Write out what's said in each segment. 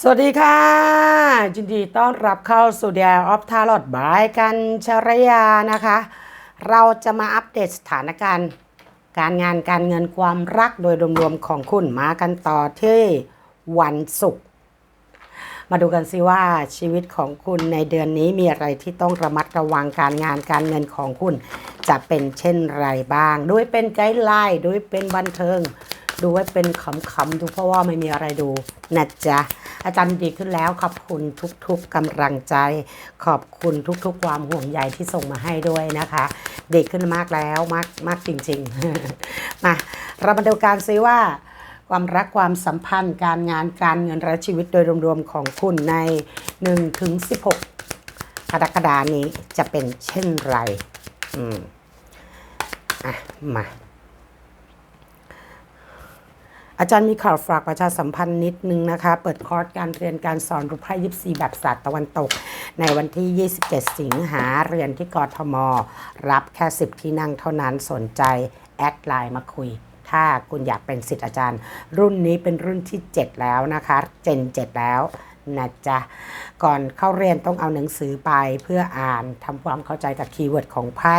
สวัสดีค่ะยินดีต้อนรับเข้าสู่ The Eye of Tarot บายกันชรยานะคะ เราจะมาอัปเดตสถานการณ์ การงานการเงินความรักโดยรวมๆของคุณมากันต่อที่วันศุกร์มาดูกันสิว่าชีวิตของคุณในเดือนนี้มีอะไรที่ต้องระมัดระวังการงานการเงินของคุณ จะเป็นเช่นไรบ้าง ด้วยเป็นไกด์ไลน์ด้วยเป็นบันเทิง ดูไว้เป็นขำๆดูเพราะว่าไม่มีอะไรดูนะจ๊ะอาจารย์ดีขึ้นแล้วขอบคุณทุกๆกำลังใจ ขอบคุณทุกๆ ความห่วงใยที่ส่งมาให้ด้วยนะคะ ดีขึ้นมากแล้วมากมากจริงๆมาเรามาดูการซิว่า ความรักความสัมพันธ์ การงานการเงินและชีวิตโดยรวมๆของคุณใน1ถึง16กรกฎานี้จะเป็นเช่นไร อืม อะ มา อาจารย์มีข่าวฝากประชาสัมพันธ์นิดนึงนะคะ เปิดคอร์สการเรียนการสอนรูปไพ่ยิปซีแบบศาสตร์ตะวันตก ในวันที่ 27 สิงหาเรียนที่กทม รับแค่ 10 ที่นั่งเท่านั้นสนใจ แอดไลน์มาคุย ถ้าคุณอยากเป็นสิทธิ์อาจารย์ รุ่นนี้เป็นรุ่นที่ 7 แล้วนะคะ เจน 7 แล้ว นะจ๊ะ ก่อนเข้าเรียนต้องเอาหนังสือไปเพื่ออ่านทำความเข้าใจกับคีย์เวิร์ดของไพ่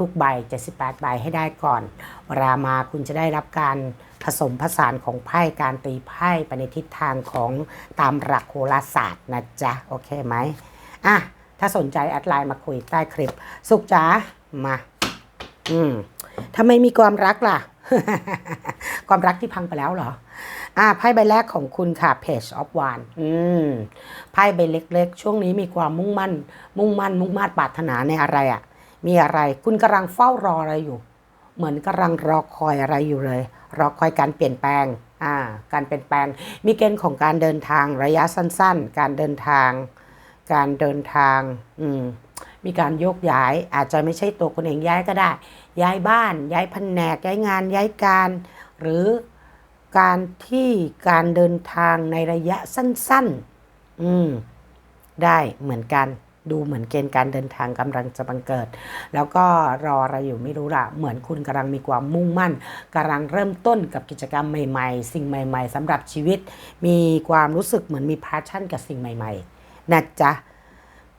ทุกๆใบ 78 ใบให้ได้ก่อนเวลามาคุณจะได้รับการผสมผสานของไพ่การตีไพ่ไปในทิศทางของตามหลักโหราศาสตร์นะจ๊ะ โอเคไหมอะ ถ้าสนใจแอดไลน์มาคุยใต้คลิป สุขจ๋ามา อืมทำไมมีความรักล่ะ ความรักที่พังไปแล้วเหรอ อ่าไพ่ใบแรกของคุณค่ะ Page of One อืมไพ่ใบเล็กๆ ช่วงนี้มีความมุ่งมั่น มุ่งมั่น มุ่งมา่ปรารถนาในอะไรอะ่ะ มีอะไร คุณกำลังเฝ้ารออะไรอยู่ เหมือนกำลังรอคอยอะไรอยู่เลย รอคอยการเปลี่ยนแปลง อ่า การเปลี่ยนแปลง มีเกณฑ์ของการเดินทางระยะสั้นๆ การเดินทาง การเดินทาง อืมมีการโยกย้ายอาจจะไม่ใช่ตัวคนเองย้ายก็ได้ ย้ายบ้าน ย้ายแผนกย้ายงานย้ายการ หรือ การที่การเดินทางในระยะสั้น ๆ อืม ได้เหมือนกัน ดูเหมือนเกณฑ์การเดินทางกำลังจะบังเกิด แล้วก็รออะไรอยู่ไม่รู้ละเหมือนคุณกำลังมีความมุ่งมั่นกำลังเริ่มต้นกับกิจกรรมใหม่ ๆ สิ่งใหม่ๆสำหรับชีวิต มีความรู้สึกเหมือนมีพาชั่นกับสิ่งใหม่ ๆนะจ๊ะ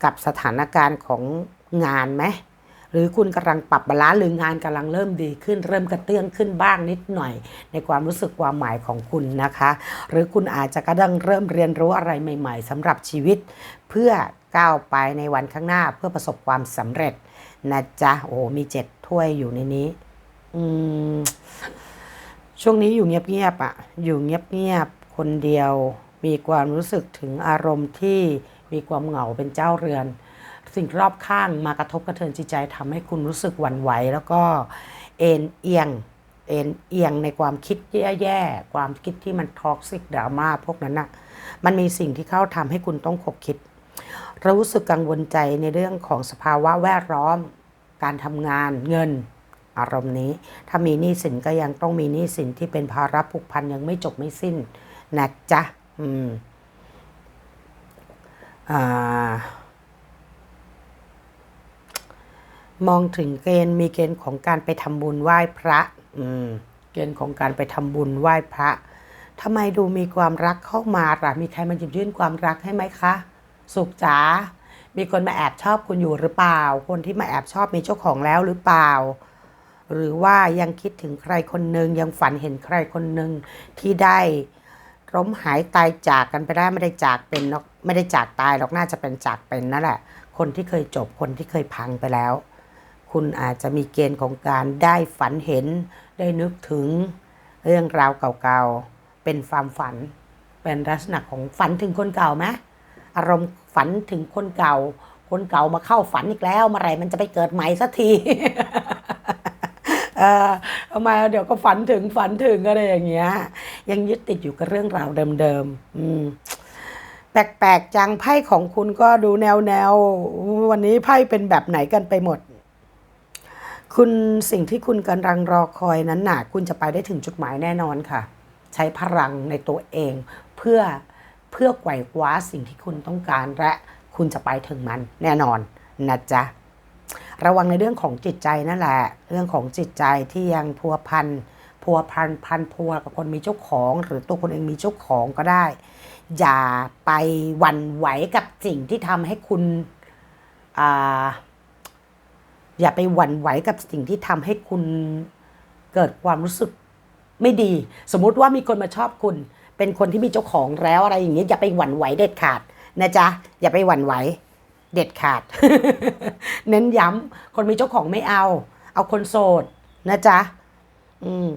กับสถานการณ์ของงานไหม หรือคุณกำลังปรับบาลานซ์หรืองานกำลังเริ่มดีขึ้น เริ่มกระเตื้องขึ้นบ้างนิดหน่อย ในความรู้สึกความหมายของคุณนะคะ หรือคุณอาจจะกำลังเริ่มเรียนรู้อะไรใหม่ ๆสำหรับชีวิต เพื่อก้าวไปในวันข้างหน้าเพื่อประสบความสำเร็จนะจ๊ะโอ้มีเจ็ดถ้วยอยู่ในนี้ อืมช่วงนี้อยู่เงียบๆอะ่ะ อยู่เงียบๆคนเดียว มีความรู้สึกถึงอารมณ์ที่มีความเหงาเป็นเจ้าเรือน สิ่งรอบข้างมากระทบกระเทือนจิตใจทำให้คุณรู้สึกหวั่นไหว แล้วก็เอ็นเอียงเอ็นเอียงในความคิดแย่ๆความคิดที่มันท็อกซิกดราม่าพวกนั้นน่ะมันมีสิ่งที่เข้าทำให้คุณต้องขบคิด รู้สึกกังวลใจในเรื่องของสภาวะแวดล้อม การทำงานเงินอารมณ์นี้ ถ้ามีหนี้สินก็ยังต้องมีหนี้สินที่เป็นภาระผูกพันยังไม่จบไม่สิ้นนะจ๊ะ อืมอ่า มองถึงเกณฑ์มีเกณฑ์ของการไปทำบุญไหว้พระ อืม เกณฑ์ของการไปทำบุญไหว้พระทำไมดูมีความรักเข้ามาล่ะ มีใครมาหยิบยื่นความรักให้ไหมคะ สุขจ๋า มีคนมาแอบชอบคุณอยู่หรือเปล่า คนที่มาแอบชอบมีเจ้าของแล้วหรือเปล่า หรือว่ายังคิดถึงใครคนหนึ่งยังฝันเห็นใครคนหนึ่งที่ได้ล้มหายตายจากกันไปได้ไม่ได้จากเป็นหรอกไม่ได้จากตายหรอกน่าจะเป็นจากเป็นนั่นแหละ คนที่เคยจบคนที่เคยพังไปแล้ว คุณอาจจะมีเกณฑ์ของการได้ฝันเห็น ได้นึกถึงเรื่องราวเก่าๆ เป็นความฝัน เป็นลักษณะของฝันถึงคนเก่าไหมอารมณ์ฝันถึงคนเก่า คนเก่ามาเข้าฝันอีกแล้วเมื่อไรมันจะไปเกิดใหม่สักทีเออเอามาเดี๋ยวก็ฝันถึงฝันถึงอะไรอย่างเงี้ย ยังยึดติดอยู่กับเรื่องราวเดิมๆอืมแปลกๆจังไพ่ของคุณก็ดูแนวแนววันนี้ไพ่เป็นแบบไหนกันไปหมด คุณสิ่งที่คุณกำลังรอคอยนั้นหน่ะคุณจะไปได้ถึงจุดหมายแน่นอนค่ะ ใช้พลังในตัวเอง เพื่อเพื่อไกวคว้าสิ่งที่คุณต้องการและคุณจะไปถึงมันแน่นอนนะจ๊ะระวังในเรื่องของจิตใจนั่นแหละ เรื่องของจิตใจที่ยังพัวพันพัวพันพันพัวกับคนมีเจ้าของ หรือตัวคนเองมีเจ้าของก็ได้ อย่าไปหวั่นไหวกับสิ่งที่ทำให้คุณอ่า อย่าไปหวั่นไหวกับสิ่งที่ทำให้คุณเกิดความรู้สึกไม่ดี สมมุติว่ามีคนมาชอบคุณ เป็นคนที่มีเจ้าของแล้วอะไรอย่างเงี้ยอย่าไปหวั่นไหวเด็ดขาดนะจ๊ะอย่าไปหวั่นไหวเด็ดขาด เน้นย้ำคนมีเจ้าของไม่เอา เอาคนโสดนะจ๊ะอืม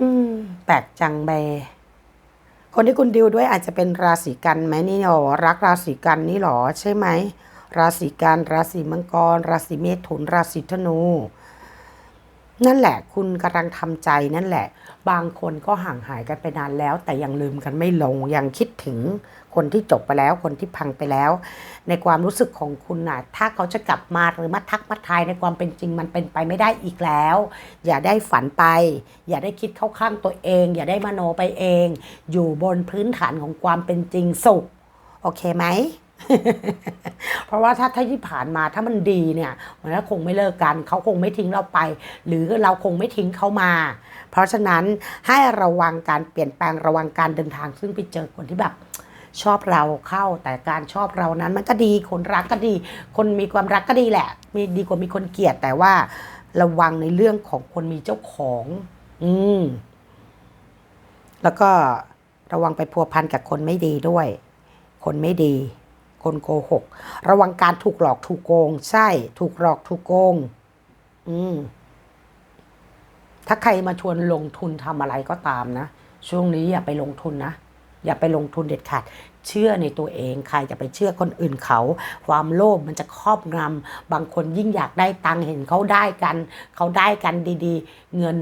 อืมแปลกจังเบคนที่คุณดิวด้วยอาจจะเป็นราศีกันไหมนี่หรอรักราศีกันนี่หรอใช่ไหม ราศีกันราศีมังกร ราศีเมถุน ราศีธนู นั่นแหละคุณกำลังทำใจนั่นแหละ บางคนก็ห่างหายกันไปนานแล้ว แต่ยังลืมกันไม่ลงยังคิดถึงคนที่จบไปแล้วคนที่พังไปแล้ว ในความรู้สึกของคุณน่ะ ถ้าเขาจะกลับมาหรือมาทักมาทายในความเป็นจริงมันเป็นไปไม่ได้อีกแล้ว อย่าได้ฝันไป อย่าได้คิดเข้าข้างตัวเอง อย่าได้มโนไปเอง อยู่บนพื้นฐานของความเป็นจริงสุข โอเคไหม เพราะว่าถ้าถ้าที่ผ่านมาถ้ามันดีเนี่ยมันก็คงไม่เลิกกัน เขาคงไม่ทิ้งเราไป หรือเราคงไม่ทิ้งเขามา เพราะฉะนั้นให้ระวังการเปลี่ยนแปลงระวังการเดินทาง ซึ่งไปเจอคนที่แบบชอบเราเข้าแต่การชอบเรานั้นมันก็ดีคนรักก็ดี คนมีความรักก็ดีแหละ มีดีกว่ามีคนเกลียดแต่ว่าระวังในเรื่องของคนมีเจ้าของ อืม แล้วก็ระวังไปพัวพันกับคนไม่ดีด้วย คนไม่ดี คนโกหก ระวังการถูกหลอกถูกโกง ใช่ ถูกหลอกถูกโกง อืม ถ้าใครมาชวนลงทุนทำอะไรก็ตามนะ ช่วงนี้อย่าไปลงทุนนะ อย่าไปลงทุนเด็ดขาด เชื่อในตัวเอง ใครจะไปเชื่อคนอื่นเขา ความโลภมันจะครอบงำบางคนยิ่งอยากได้ตังค์เห็นเขาได้กัน เขาได้กันดี ๆ เงิน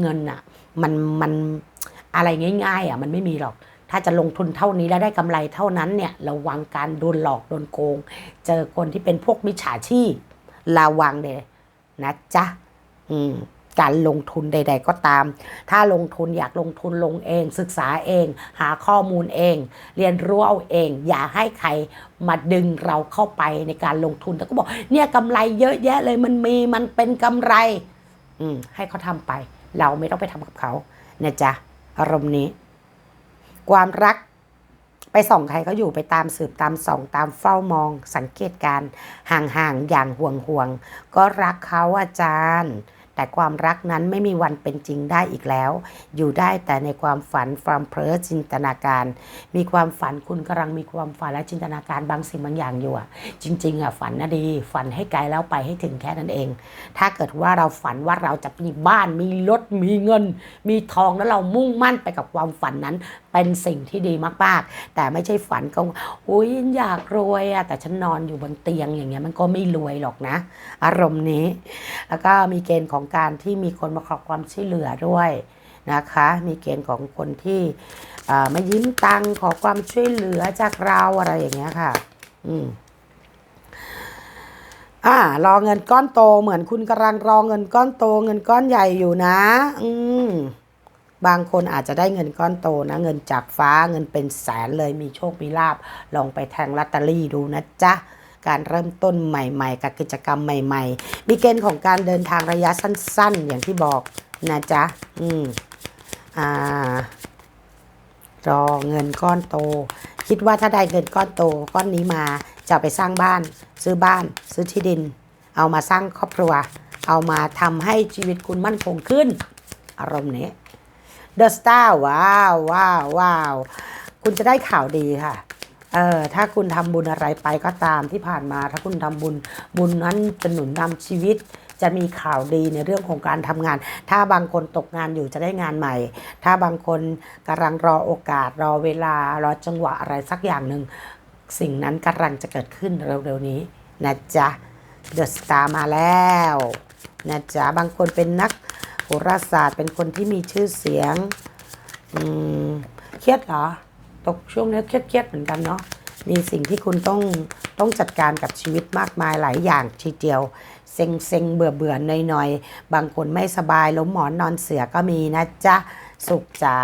เงินอะมันมันอะไรง่าย ๆอะมันไม่มีหรอก ถ้าจะลงทุนเท่านี้แล้วได้กำไรเท่านั้นเนี่ยระวังการโดนหลอกโดนโกง เจอคนที่เป็นพวกมิจฉาชีพระวังเลยนะจ๊ะอืมการลงทุนใด ๆ ก็ตาม ถ้าลงทุนอยากลงทุนลงเอง ศึกษาเอง หาข้อมูลเอง เรียนรู้เอาเอง อย่าให้ใครมาดึงเราเข้าไปในการลงทุน แต่ก็บอก เนี่ยกำไรเยอะแยะเลยมันมีมันเป็นกำไร อืมให้เขาทำไป เราไม่ต้องไปทำกับเขานะจ๊ะอารมณ์นี้ ความรักไปส่องใครก็อยู่ไปตามสืบตามส่องตามเฝ้ามองสังเกตการห่างๆอย่างห่วงๆก็รักเขาอาจารย์ แต่ความรักนั้นไม่มีวันเป็นจริงได้อีกแล้ว อยู่ได้แต่ในความฝันความเพ้อจินตนาการ มีความฝันคุณกำลังมีความฝันและจินตนาการบางสิ่งบางอย่างอยู่อะจริง ๆอะฝันน่ะดี ฝันให้ไกลแล้วไปให้ถึงแค่นั้นเอง ถ้าเกิดว่าเราฝันว่าเราจะมีบ้านมีรถมีเงิน มีทองแล้วเรามุ่งมั่นไปกับความฝันนั้น เป็นสิ่งที่ดีมากๆ แต่ไม่ใช่ฝันก็อุ้ยอยากรวยอะแต่ฉันนอนอยู่บนเตียงอย่างเงี้ยมันก็ไม่รวยหรอกนะ อารมณ์นี้ แล้วก็มีเกณฑ์ของการที่มีคนมาขอความช่วยเหลือด้วยนะคะ มีเกณฑ์ของคนที่มายิ้มตังขอความช่วยเหลือจากเราอะไรอย่างเงี้ยค่ะ อืมอ่ารอเงินก้อนโตเหมือนคุณกำลังรอเงินก้อนโต เงินก้อนใหญ่อยู่นะ อืมบางคนอาจจะได้เงินก้อนโตนะ เงินจากฟ้าเงินเป็นแสนเลยมีโชคมีลาบลองไปแทงลอตเตอรี่ดูนะจ๊ะ การเริ่มต้นใหม่ ๆ กับกิจกรรมใหม่ ๆ มีเกณฑ์ของการเดินทางระยะสั้น ๆ อย่างที่บอกนะจ๊ะ อืม อ่ารอเงินก้อนโต คิดว่าถ้าได้เงินก้อนโตก้อนนี้มาจะไปสร้างบ้าน ซื้อบ้าน ซื้อที่ดิน เอามาสร้างครอบครัว เอามาทำให้ชีวิตคุณมั่นคงขึ้น อารมณ์นี้เดอะสตาร์ว้าวว้าวว้าว คุณจะได้ข่าวดีค่ะ เออถ้าคุณทำบุญอะไรไปก็ตามที่ผ่านมา ถ้าคุณทำบุญบุญนั้นจะหนุนนำชีวิต จะมีข่าวดีในเรื่องของการทำงาน ถ้าบางคนตกงานอยู่จะได้งานใหม่ ถ้าบางคนกำลังรอโอกาส รอเวลารอจังหวะอะไรสักอย่างหนึ่งสิ่งนั้นกำลังจะเกิดขึ้นเร็วๆนี้นะจ๊ะเดอะสตาร์มาแล้วนะจ๊ะบางคนเป็นนักโหราศาสตร์เป็นคนที่มีชื่อเสียงอืมเครียดเหรอ ตกช่วงนี้เครียดๆเหมือนกันเนาะมีสิ่งที่คุณต้องต้องจัดการกับชีวิตมากมายหลายอย่างทีเดียว เซ็งเซ็งเบื่อเบื่อหน่อยหน่อยบางคนไม่สบายล้มหมอนนอนเสือก็มีนะจ๊ะ สุขจ๋า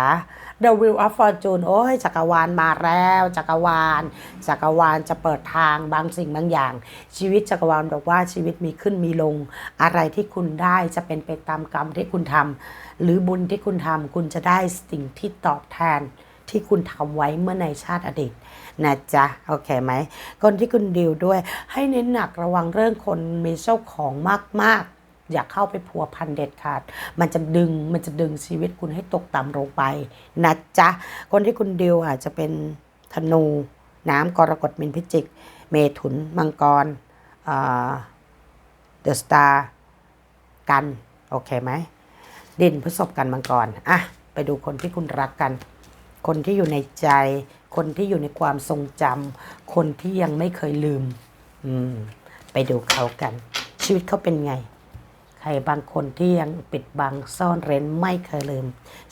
The Wheel of Fortune โอ้ยจักรวาลมาแล้วจักรวาลจักรวาลจะเปิดทางบางสิ่งบางอย่าง ชีวิตจักรวาลบอกว่าชีวิตมีขึ้นมีลง อะไรที่คุณได้จะเป็นไปตามกรรมที่คุณทำหรือบุญที่คุณทำคุณจะได้สิ่งที่ตอบแทน ที่คุณทำไว้เมื่อในชาติอดีตนะจ๊ะโอเคไหมคนที่คุณดีลด้วยให้เน้นหนักระวังเรื่องคนมีเจ้าของมากๆ อย่าเข้าไปพัวพันเด็ดขาด มันจะดึงมันจะดึงชีวิตคุณให้ตกต่ำลงไปนะจ๊ะคนที่คุณดีลอาจจะเป็นธนูน้ำกรกฎมินพิจิก เมถุนมังกรเดอะสตาร์กัน โอเคไหมดินพฤษภกันมังกร อะ ไปดูคนที่คุณรักกัน คนที่อยู่ในใจ คนที่อยู่ในความทรงจำคนที่ยังไม่เคยลืม อืม ไปดูเขากัน ชีวิตเขาเป็นไง ใครบางคนที่ยังปิดบังซ่อนเร้นไม่เคยลืม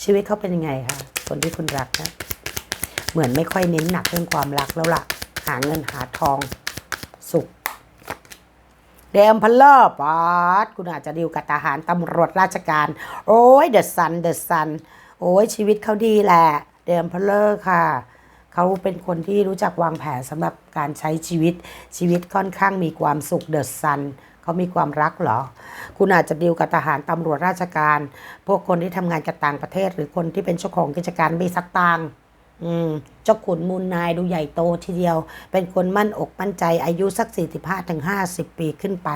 ชีวิตเขาเป็นยังไงคะคนที่คุณรักนะเหมือนไม่ค่อยเน้นหนักเรื่องความรักแล้วล่ะ หาเงินหาทอง สุขเดมพัลเลอร์ปอดคุณอาจจะดีลกับทหารตำรวจราชการ โอ้ยเดอะซันเดอะซันโอ้ยชีวิตเขาดีแหละ เดมพัลเลอร์ค่ะ เขาเป็นคนที่รู้จักวางแผนสำหรับการใช้ชีวิตชีวิตค่อนข้างมีความสุขเดอะซันเขามีความรักเหรอ คุณอาจจะดีลกับทหารตำรวจราชการ พวกคนที่ทำงานกับต่างประเทศ หรือคนที่เป็นเจ้าของกิจการมีสตางค์อืมเจ้าขุนมูลนายดูใหญ่โตทีเดียว เป็นคนมั่นอกมั่นใจอายุสัก 45ถึง50 ปีขึ้นไป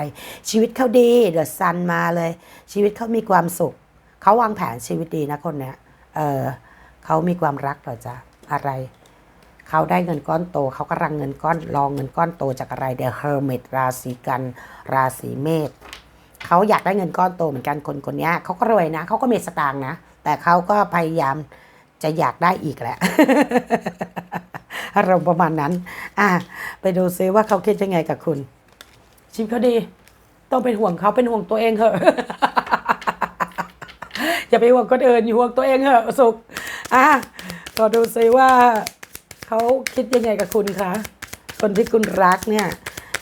ชีวิตเขาดีเดอะซันมาเลย ชีวิตเขามีความสุข เขาวางแผนชีวิตดีนะคนเนี้ย เออ เขามีความรักหรอจ๊ะอะไร เขาได้เงินก้อนโต เขากำลังเงินก้อนรองเงินก้อนโตจากอะไรเดอะเฮอร์เมตราศีกัน ราศีเมษเขาอยากได้เงินก้อนโตเหมือนกันคนคนนี้เขาก็รวยนะเขาก็มีสตางค์นะ แต่เขาก็พยายามจะอยากได้อีกแหละอารมณ์ประมาณนั้น อะไปดูซิว่าเขาคิดยังไงกับคุณชีวิตเขาดี ต้องเป็นห่วงเขาเป็นห่วงตัวเองเถอะอย่าไปห่วงคนอื่นอยู่ห่วงตัวเองเถอะสุข อะก็ดูซิว่าเขาคิดยังไงกับคุณคะคนที่คุณรักเนี่ย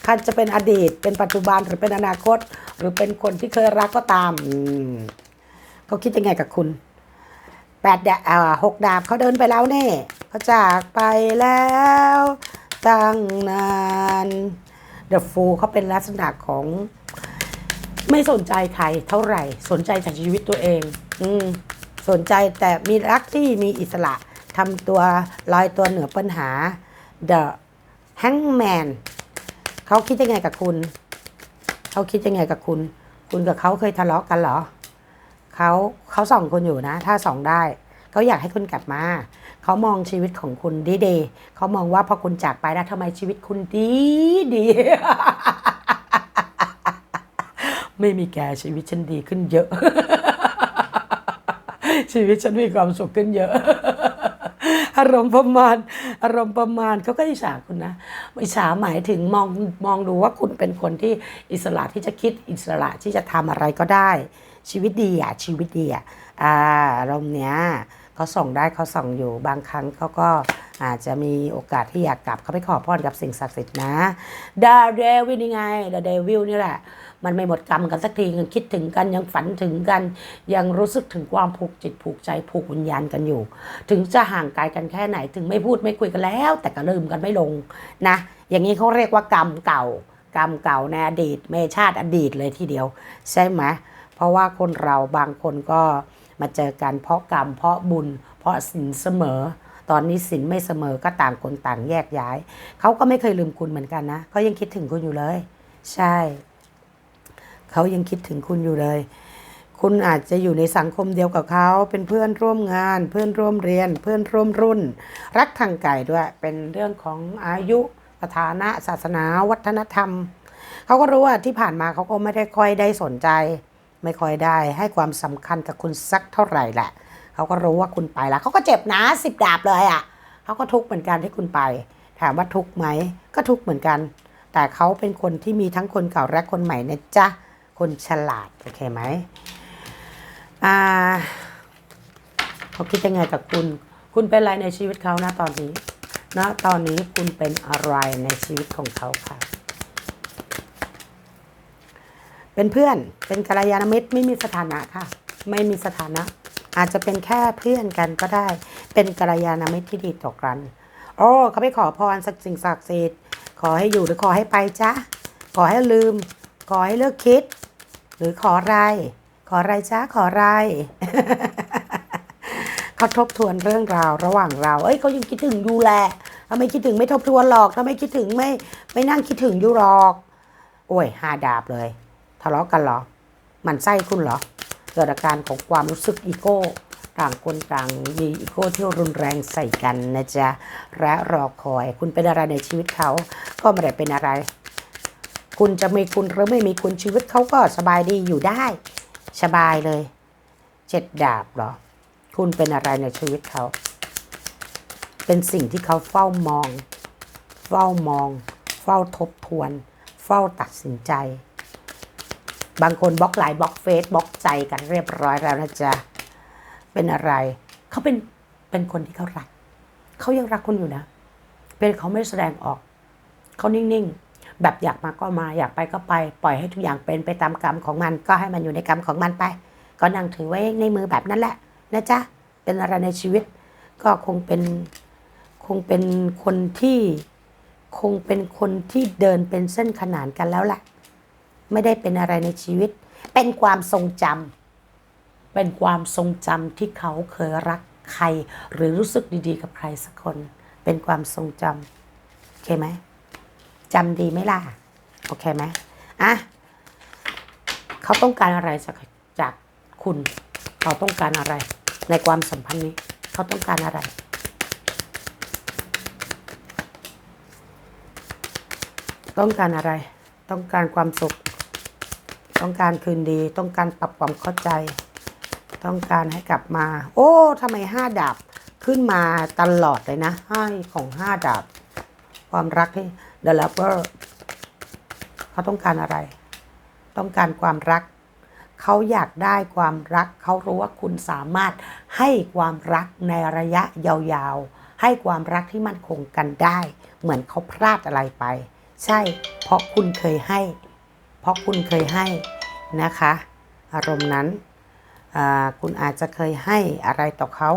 คันจะเป็นอดีตเป็นปัจจุบันหรือเป็นอนาคต หรือเป็นคนที่เคยรักก็ตามเขาคิดยังไงกับคุณแปดดาอ่าหกดาบเขาเดินไปแล้วเน่เขาจากไปแล้วตั้งนานเดอะฟูเขาเป็นลักษณะของ ไม่สนใจใครเท่าไหร่ สนใจจากชีวิตตัวเอง อืม สนใจแต่มีรักที่มีอิสระทำตัวลอยตัวเหนือปัญหา The Hangman เขาคิดยังไงกับคุณ เขาคิดยังไงกับคุณ คุณกับเขาเคยทะเลาะกันเหรอเขาเขาส่องคุณอยู่นะ ถ้าส่องได้เขาอยากให้คุณกลับมา เขามองชีวิตของคุณดีดีๆเขามองว่าพอคุณจากไปแล้วทำไมชีวิตคุณดีดี ไม่มีแกชีวิตฉันดีขึ้นเยอะ ชีวิตฉันมีความสุขขึ้นเยอะ อารมณ์ประมาณ อารมณ์ประมาณเขาก็อิจฉาคุณนะอิจฉาหมายถึงมองมองดูว่าคุณเป็นคนที่อิสระที่จะคิดอิสระที่จะทำอะไรก็ได้ ชีวิตดีอะชีวิตดีอะอารมณ์เนี้ยเขาส่องได้เขาส่องอยู่บางครั้งเขาก็อาจจะมีโอกาสที่อยากกลับเขาไปขอพรกับสิ่งศักดิ์สิทธิ์นะดาเดวิลนี่ไงดาเดวิลนี่แหละ มันไม่หมดกรรมกันสักทียังคิดถึงกันยังฝันถึงกัน ยังรู้สึกถึงความผูกจิตผูกใจผูกวิญญาณกันอยู่ ถึงจะห่างไกลกันแค่ไหนถึงไม่พูดไม่คุยกันแล้ว แต่ก็ลืมกันไม่ลงนะ อย่างนี้เขาเรียกว่ากรรมเก่ากรรมเก่าในอดีตเมชาติอดีตเลยทีเดียว ใช่ไหมเพราะว่าคนเราบางคนก็มาเจอกันเพราะกรรมเพราะบุญ เพราะสินเสมอ ตอนนี้สินไม่เสมอก็ต่างคนต่างแยกย้าย เขาก็ไม่เคยลืมคุณเหมือนกันนะเขายังคิดถึงคุณอยู่เลย ใช่ เขายังคิดถึงคุณอยู่เลย คุณอาจจะอยู่ในสังคมเดียวกับเขาเป็นเพื่อนร่วมงาน เพื่อนร่วมเรียน เพื่อนร่วมรุ่น รักทางไก่ด้วย เป็นเรื่องของอายุสถานะศาสนาวัฒนธรรม เขาก็รู้ว่าที่ผ่านมาเขาก็ไม่ได้ค่อยได้สนใจ ไม่ค่อยได้ให้ความสำคัญกับคุณสักเท่าไหร่แหละเขาก็รู้ว่าคุณไปแล้วเขาก็เจ็บนะสิบดาบเลยอะ่ะเขาก็ทุกข์เหมือนกันที่คุณไปถามว่าทุกข์ไหมก็ทุกข์เหมือนกัน แต่เขาเป็นคนที่มีทั้งคนเก่าและคนใหม่นะจ๊ะ คนฉลาด โอเคไหมอ่าเขาคิดยังไงกับคุณ คุณเป็นอะไรในชีวิตเขานะตอนนี้นะตอนนี้คุณเป็นอะไรในชีวิตของเขาค่ะ เป็นเพื่อน เป็นกัลยาณมิตรไม่มีสถานะค่ะ ไม่มีสถานะ อาจจะเป็นแค่เพื่อนกันก็ได้ เป็นกัลยาณมิตรที่ดีต่อกัน โอ้เขาไปขอพรสักสิ่งศักดิ์สิทธิ์ ขอให้อยู่หรือขอให้ไปจ๊ะขอให้ลืม ขอให้เลิกคิด หรือขอไร ขอไรจ๊ะขอไรเขาทบทวนเรื่องราวระหว่างเรา เอ้ยเขายังคิดถึงอยู่แหละถ้าไม่คิดถึงไม่ทบทวนหรอกถ้าไม่คิดถึงไม่ไม่นั่งคิดถึงอยู่หรอก โอ้ยหาดาบเลยทะเลาะกันเหรอ มันไส้คุณเหรอ เกิดอาการของความรู้สึกอีโก้ต่างคนต่างมีอีโก้ที่รุนแรงใส่กันนะจ๊ะและรอคอย คุณเป็นอะไรในชีวิตเขาก็ไม่ได้เป็นอะไร คุณจะมีคุณหรือไม่มีคุณชีวิตเขาก็สบายดีอยู่ได้ สบายเลย เจ็ดดาบเหรอ คุณเป็นอะไรในชีวิตเขา เป็นสิ่งที่เขาเฝ้ามอง เฝ้ามอง เฝ้าทบทวน เฝ้าตัดสินใจ บางคนบล็อกไลน์บล็อกเฟซบล็อกใจกันเรียบร้อยแล้วนะจ๊ะ เป็นอะไร เขาเป็น เป็นคนที่เขารัก เขายังรักคุณอยู่นะ เป็นเขาไม่แสดงออก เขานิ่ง ๆ แบบอยากมาก็มาอยากไปก็ไป ปล่อยให้ทุกอย่างเป็นไปตามกรรมของมัน ก็ให้มันอยู่ในกรรมของมันไป ก็นั่งถือไว้ในมือแบบนั้นแหละนะจ๊ะเป็นอะไรในชีวิต ก็คงเป็นคงเป็นคนที่คงเป็นคนที่เดินเป็นเส้นขนานกันแล้วแหละไม่ได้เป็นอะไรในชีวิต เป็นความทรงจำเป็นความทรงจำที่เขาเคยรักใคร หรือรู้สึกดีๆ กับใครสักคน เป็นความทรงจำโอเคไหม จำดีไหมล่ะ โอเคไหมอะเขาต้องการอะไรจากจากคุณ เขาต้องการอะไร ในความสัมพันธ์นี้ เขาต้องการอะไร ต้องการอะไร ต้องการความสุข ต้องการคืนดี ต้องการปรับความเข้าใจ ต้องการให้กลับมา โอ้ทำไมห้าดาบขึ้นมาตลอดเลยนะให้ของห้าดาบ ความรักที่ The Lover เขาต้องการอะไร ต้องการความรัก เขาอยากได้ความรัก เขารู้ว่าคุณสามารถให้ความรักในระยะยาวๆ ให้ความรักที่มั่นคงกันได้ เหมือนเขาพลาดอะไรไป ใช่ เพราะคุณเคยให้ เพราะคุณเคยให้นะคะ อารมณ์นั้น คุณอาจจะเคยให้อะไรต่อเขา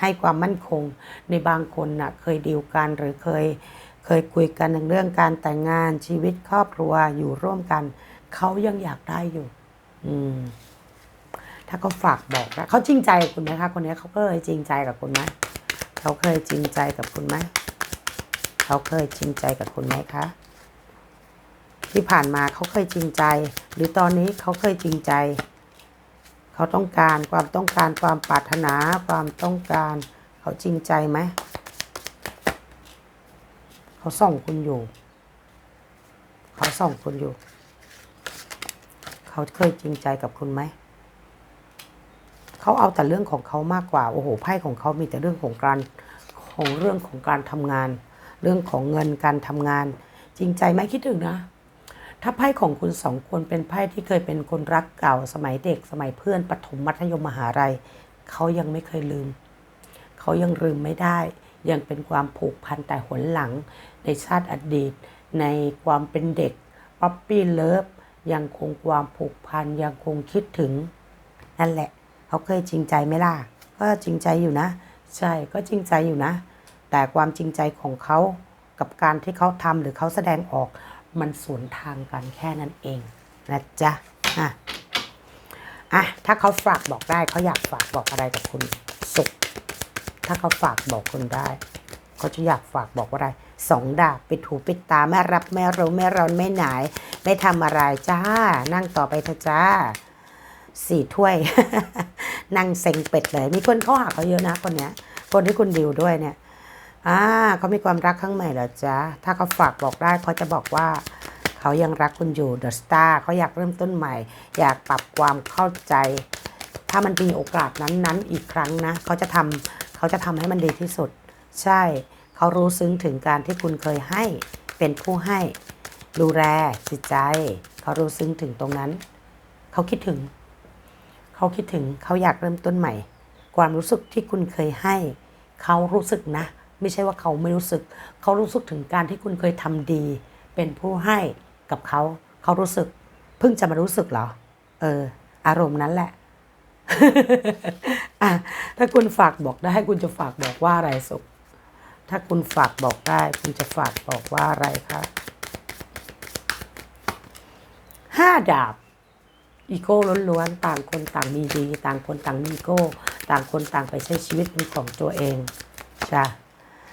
ให้ความมั่นคงในบางคนน่ะเคยดีลกันหรือเคย เคยคุยกันในเรื่องการแต่งงานชีวิตครอบครัวอยู่ร่วมกัน เขายังอยากได้อยู่ อืม ถ้าเขาฝากบอกนะเขาจริงใจกับคุณไหมคะคนนี้เขาเคยจริงใจกับคุณไหมเขาเคยจริงใจกับคุณไหมเขาเคยจริงใจกับคุณไหมคะที่ผ่านมาเขาเคยจริงใจ หรือตอนนี้เขาเคยจริงใจ เขาต้องการความต้องการความปรารถนาความต้องการ เขาจริงใจไหม เขาส่องคุณอยู่ เขาส่องคุณอยู่ เขาเคยจริงใจกับคุณไหม เขาเอาแต่เรื่องของเขามากกว่า โอ้โห ไพ่ของเขามีแต่เรื่องของการของเรื่องของการทำงาน เรื่องของเงินการทำงาน จริงใจไหมคิดถึงนะ ถ้าไพ่ของคุณสองคนเป็นไพ่ที่เคยเป็นคนรักเก่า สมัยเด็ก สมัยเพื่อนปฐมมัธยมมหาลัยเขายังไม่เคยลืม เขายังลืมไม่ได้ ยังเป็นความผูกพันแต่หนหลัง ในชาติอดีต ในความเป็นเด็กป๊อปปี้เลิฟยังคงความผูกพันยังคงคิดถึง นั่นแหละ เขาเคยจริงใจไหมล่ะ ก็จริงใจอยู่นะ ใช่ก็จริงใจอยู่นะ แต่ความจริงใจของเขากับการที่เขาทำหรือเขาแสดงออก มันสวนทางกันแค่นั้นเองนะจ๊ะอะอะถ้าเขาฝากบอกได้เขาอยากฝากบอกอะไรกับคุณสุข ถ้าเขาฝากบอกคุณได้ เขาจะอยากฝากบอกว่าอะไรสองดาบปิดหูปิดตาไม่รับไม่รู้ไม่ร้อนไม่หนายไม่ทำอะไรจ้า นั่งต่อไปเถอะจ้าสี่ถ้วย นั่งเซ็งเป็ดเลย มีคนเข้าหาเขาเยอะนะคนเนี้ย คนที่คุณดิวด้วยเนี่ยอ่าเขามีความรักครั้งใหม่เหรอจ๊ะ ถ้าเขาฝากบอกได้เขาจะบอกว่า เขายังรักคุณอยู่เดอะสตาร์เขาอยากเริ่มต้นใหม่ อยากปรับความเข้าใจ ถ้ามันมีโอกาสนั้นๆ อีกครั้งนะ เขาจะทำ เขาจะทำให้มันดีที่สุด ใช่ เขารู้ซึ้งถึงการที่คุณเคยให้ เป็นผู้ให้ ดูแลจิตใจ เขารู้ซึ้งถึงตรงนั้น เขาคิดถึง เขาคิดถึงเขาอยากเริ่มต้นใหม่ ความรู้สึกที่คุณเคยให้ เขารู้สึกนะ ไม่ใช่ว่าเขาไม่รู้สึก เขารู้สึกถึงการที่คุณเคยทำดี เป็นผู้ให้กับเขา เขารู้สึก เพิ่งจะมารู้สึกเหรอ เออ อารมณ์นั้นแหละ อะถ้าคุณฝากบอกได้คุณจะฝากบอกว่าอะไรสุขถ้าคุณฝากบอกได้ คุณจะฝากบอกว่าอะไรคะห้าดาบ อีโก้ล้วนๆต่างคนต่างมีดี ต่างคนต่างมีอีโก้ ต่างคนต่างไปใช้ชีวิตเป็นของตัวเองจ้ะ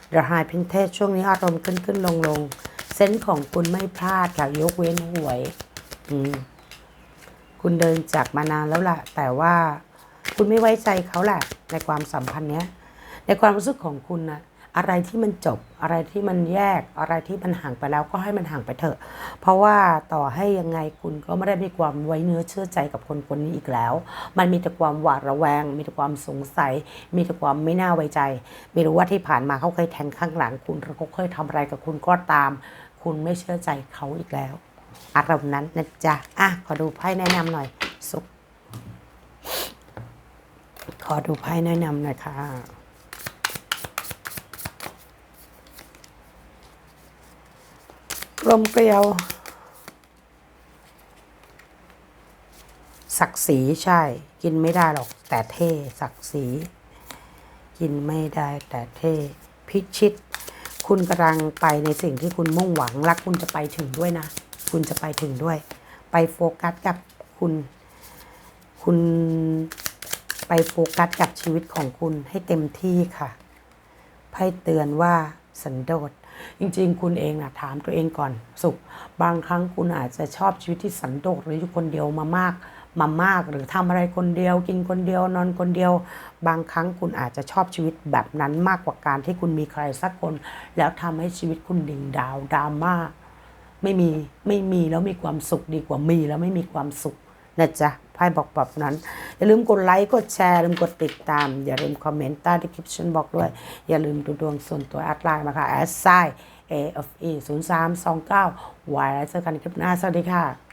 เดอะไฮพินเทสช่วงนี้อารมณ์ขึ้นขึ้นลงลงเซนส์ของคุณไม่พลาดค่ะยกเว้นหวย อืม คุณเดินจากมานานแล้วล่ะ แต่ว่าคุณไม่ไว้ใจเขาแหละในความสัมพันธ์เนี้ย ในความรู้สึกของคุณนะอะไรที่มันจบอะไรที่มันแยกอะไรที่มันห่างไปแล้วก็ให้มันห่างไปเถอะ เพราะว่าต่อให้ยังไงคุณก็ไม่ได้มีความไว้เนื้อเชื่อใจกับคนคนนี้อีกแล้ว มันมีแต่ความหวาดระแวง มีแต่ความสงสัย มีแต่ความไม่น่าไว้ใจ ไม่รู้ว่าที่ผ่านมาเขาเคยแทงข้างหลังคุณหรือเขาเคยทำอะไรกับคุณก็ตาม คุณไม่เชื่อใจเขาอีกแล้ว อารมณ์นั้นนะจ๊ะอะขอดูไพ่แนะนำหน่อย สุข ขอดูไพ่แนะนำหน่อยค่ะลมเกลียว ศักดิ์ศรีใช่ กินไม่ได้หรอก แต่เท่ศักดิ์ศรีกินไม่ได้แต่เท่พิชิต คุณกำลังไปในสิ่งที่คุณมุ่งหวังและคุณจะไปถึงด้วยนะ คุณจะไปถึงด้วย ไปโฟกัสกับคุณ คุณไปโฟกัสกับชีวิตของคุณให้เต็มที่ค่ะไพ่เตือนว่าสันโดษจริง ๆ คุณเองนะถามตัวเองก่อนสุข บางครั้งคุณอาจจะชอบชีวิตที่สันโดษหรืออยู่คนเดียวมามากมามาก หรือทำอะไรคนเดียว กินคนเดียวนอนคนเดียว บางครั้งคุณอาจจะชอบชีวิตแบบนั้นมากกว่าการที่คุณมีใครสักคน แล้วทำให้ชีวิตคุณดิ่งดาวดราม่า ไม่มีไม่มีแล้วมีความสุขดีกว่ามีแล้วไม่มีความสุขนะจ๊ะไพ่บอกแบบนั้น อย่าลืมกดไลค์กดแชร์อย่าลืมกดติดตาม อย่าลืมคอมเมนต์ใต้ดีคริปชันบอกด้วย อย่าลืมดูดวงส่วนตัวแอดไลน์มาค่ะแอดไซ A F E 0 3 2 9ไว้แล้วเจอกันคลิปหน้า สวัสดีค่ะ